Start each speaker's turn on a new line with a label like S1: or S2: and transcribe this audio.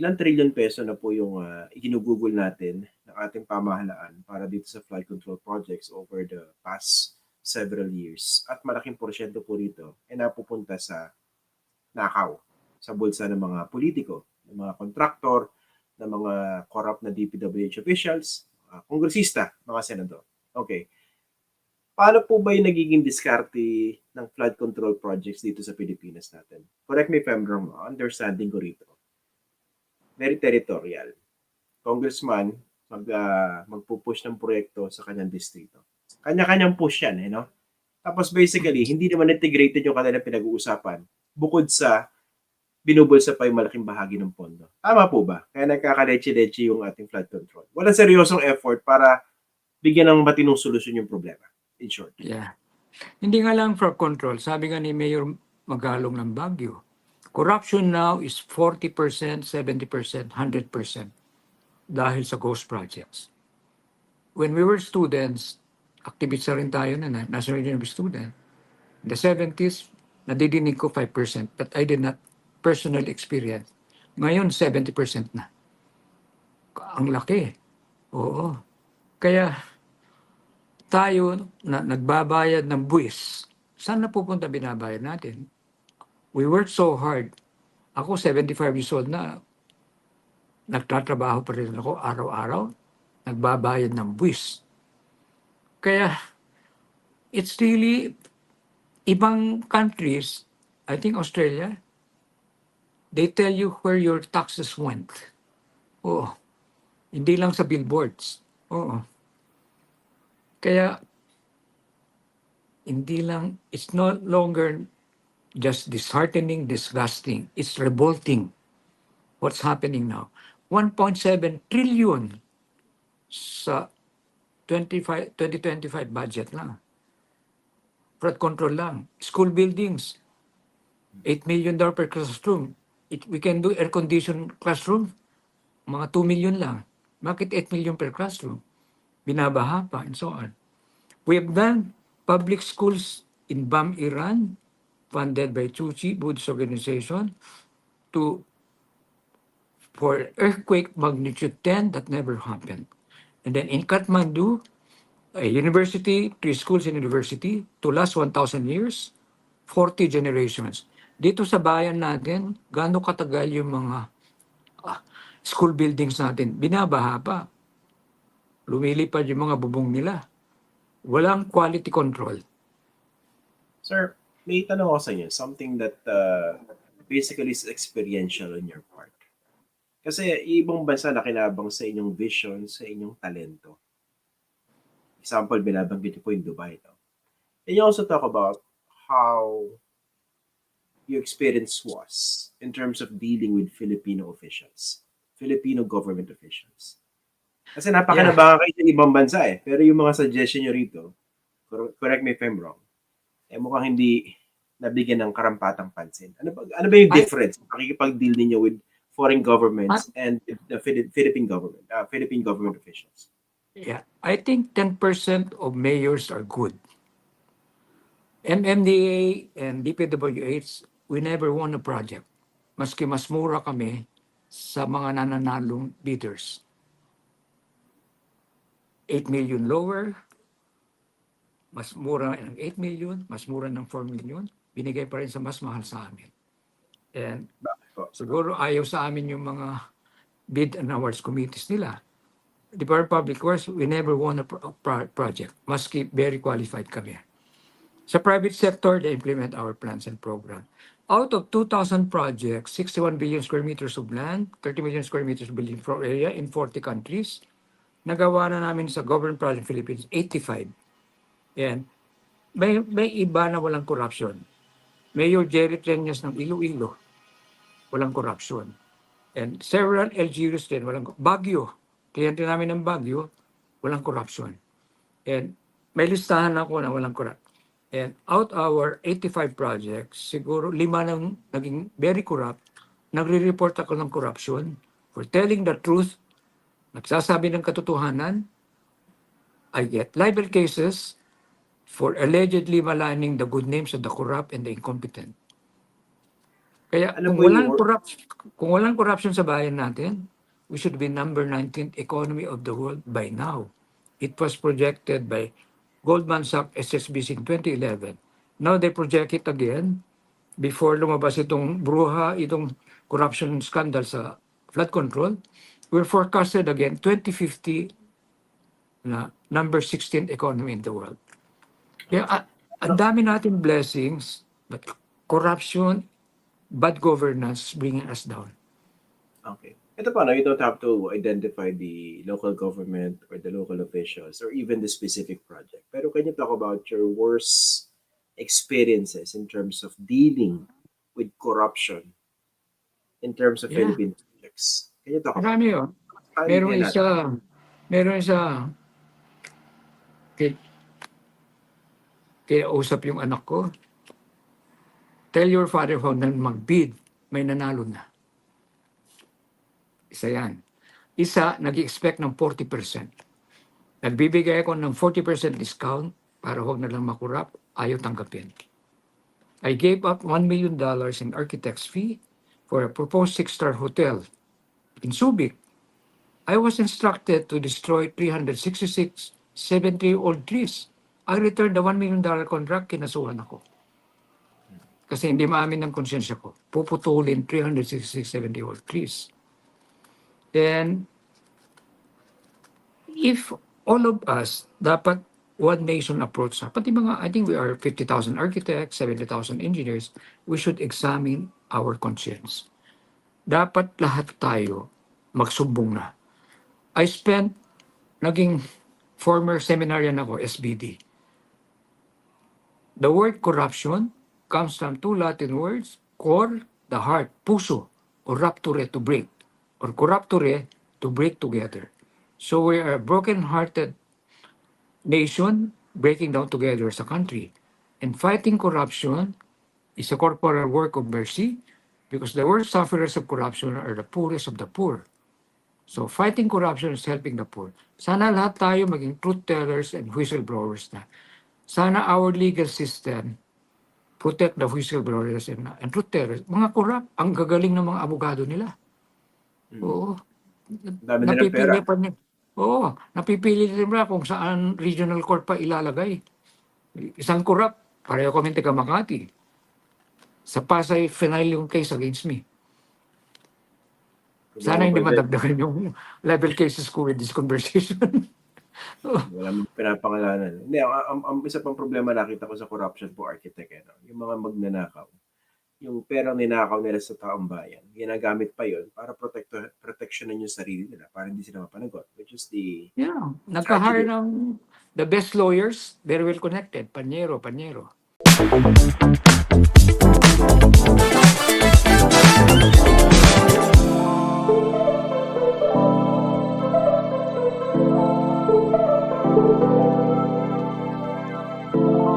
S1: ilang trillion peso na po yung uh, iginugugol natin ng ating pamahalaan para dito sa flood control projects over the past several years. At malaking porsyento po rito ay napupunta sa nakaw, sa bulsa ng mga politiko, ng mga kontraktor, ng mga corrupt na DPWH officials, mga kongresista, mga senador. Okay. Paano po ba yung nagiging diskarte ng flood control projects dito sa Pilipinas natin? Correct me if I'm wrong, understanding ko rito. Very territorial. Congressman, mag, uh, magpupush ng proyekto sa kanyang distrito. Kanya-kanyang push yan, eh, no? Tapos basically, hindi naman integrated yung kanilang pinag-uusapan bukod sa binubulsa pa yung malaking bahagi ng pondo. Tama po ba? Kaya nagkakaleche-leche yung ating flood control. Walang seryosong effort para bigyan ng matinong solusyon yung problema. In short.
S2: Yeah. Hindi nga lang flood control. Sabi nga ni Mayor Magalong ng Baguio, corruption now is 40%, 70%, 100% dahil sa ghost projects. When we were students, activists na rin tayo na, National University student. In the 70s, nadidinig ko 5%, but I did not personal experience. Ngayon, 70% na. Ang laki. Oo. Kaya, tayo na nagbabayad ng buwis, saan na pupunta binabayad natin? We work so hard. Ako, 75 years old na, nagtatrabaho pa rin ako araw-araw, nagbabayad ng buwis. Kaya, it's really, ibang countries, I think Australia, they tell you where your taxes went. Oo. Hindi lang sa billboards. Oo. Kaya, hindi lang, it's no longer just disheartening, disgusting. It's revolting what's happening now. 1.7 trillion sa 25, 2025 budget lang. Flood control lang. School buildings, 8 million dollar per classroom. It, we can do air-conditioned classroom, mga 2 million lang. Bakit 8 million per classroom? Binabaha pa and so on. We have done public schools in Bam, Iran, funded by Chuchi Buddhist Organization, to for earthquake magnitude 10 that never happened. And then in Kathmandu, a university, three schools in university, to last 1,000 years, 40 generations. Dito sa bayan natin, gaano katagal yung mga ah, school buildings natin? Binabaha pa. Lumilipad yung mga bubong nila. Walang quality control.
S1: Sir, may tanong ako sa inyo. Something that uh, basically is experiential on your part. Kasi ibang bansa nakinabang sa inyong vision, sa inyong talento. Example, binabanggit niyo po yung Dubai. No? And you also talk about how your experience was in terms of dealing with Filipino officials, Filipino government officials. Kasi napakanabangan kayo sa ibang bansa eh. Pero yung mga suggestion nyo rito, cor- correct me if I'm wrong, eh mukhang hindi nabigyan ng karampatang pansin. Ano ba, ano ba yung
S2: I-
S1: difference? Pakikipag-deal ninyo with foreign governments and the Phili- Philippine government, uh, Philippine government officials.
S2: Yeah, I think 10% of mayors are good. MMDA and DPWH, we never won a project. Maski mas mura kami sa mga nananalong bidders. 8 million lower, mas mura ng 8 million, mas mura ng 4 million, binigay pa rin sa mas mahal sa amin. And siguro ayaw sa amin yung mga bid and awards committees nila. Department of Public Works, we never won a pro- project, maski very qualified kami. Sa private sector, they implement our plans and program. Out of 2,000 projects, 61 billion square meters of land, 30 million square meters of building floor area in 40 countries, nagawa na namin sa Government Project Philippines, 85. And may, may iba na walang corruption. Mayor Jerry Trenyas ng Iloilo, walang corruption. And several LGUs din, walang Baguio, kliyente namin ng Baguio, walang corruption. And may listahan ako na walang corrupt. And out our 85 projects, siguro lima nang naging very corrupt, nagre-report ako ng corruption for telling the truth, nagsasabi ng katotohanan, I get libel cases for allegedly maligning the good names of the corrupt and the incompetent. Kaya
S1: Ano
S2: kung walang, corruption, kung walang corruption sa bayan natin, we should be number 19th economy of the world by now. It was projected by Goldman Sachs SSBC in 2011. Now they project it again before lumabas itong bruha, itong corruption scandal sa flood control. We're forecasted again 2050 na number 16th economy in the world. Kaya ah, ang dami natin blessings, but corruption, bad governance bringing us down.
S1: Okay. Ito pa, no, you don't have to identify the local government or the local officials or even the specific project. Pero can you talk about your worst experiences in terms of dealing with corruption in terms of
S2: Yeah.
S1: Philippine projects? Can you talk about
S2: Marami yun.
S1: Paano
S2: Meron isa, meron isa, kay, kaya usap yung anak ko, tell your father how na mag-bid, may nanalo na. Isa yan. Isa, nag-expect ng 40%. Nagbibigay ako ng 40% discount para huwag na lang makurap, ayaw tanggapin. I gave up $1 million in architect's fee for a proposed six-star hotel in Subic. I was instructed to destroy 366 70-year-old trees. I returned the $1 million contract, kinasuhan ako. Kasi hindi maamin ng konsensya ko. Puputulin 366 70-year-old trees. And if all of us, dapat one nation approach sa, pati mga, I think we are 50,000 architects, 70,000 engineers, we should examine our conscience. Dapat lahat tayo magsumbong na. I spent, naging former seminarian ako, SBD. The word corruption comes from two Latin words, cor, the heart, puso, or rapture, to break, or corrupture, to break together. So we are a broken-hearted nation breaking down together as a country. And fighting corruption is a corporal work of mercy because the worst sufferers of corruption are the poorest of the poor. So fighting corruption is helping the poor. Sana lahat tayo maging truth tellers and whistleblowers na. Sana our legal system protect the whistleblowers and, and truth tellers. Mga corrupt, ang gagaling ng mga abogado nila. Oo.
S1: Ang dami.
S2: Napipili pa niya. Oo, napipili nila kung saan regional court pa ilalagay. Isang corrupt, pareho kami taga Makati. Sa Pasay, final yung case against me. Sana hindi madagdagan yung level cases ko with this conversation.
S1: Wala mong pinapangalanan. Hindi, ang, ang, ang isa pang problema nakita ko sa corruption po architect, eh, no? yung mga magnanakaw, yung perang ninakaw nila sa taong bayan, ginagamit pa yon para protect, proteksyonan yung sarili nila, para hindi sila mapanagot, which is the
S2: yeah, nagka-hire ng the best lawyers, very well connected. Panyero, Panyero.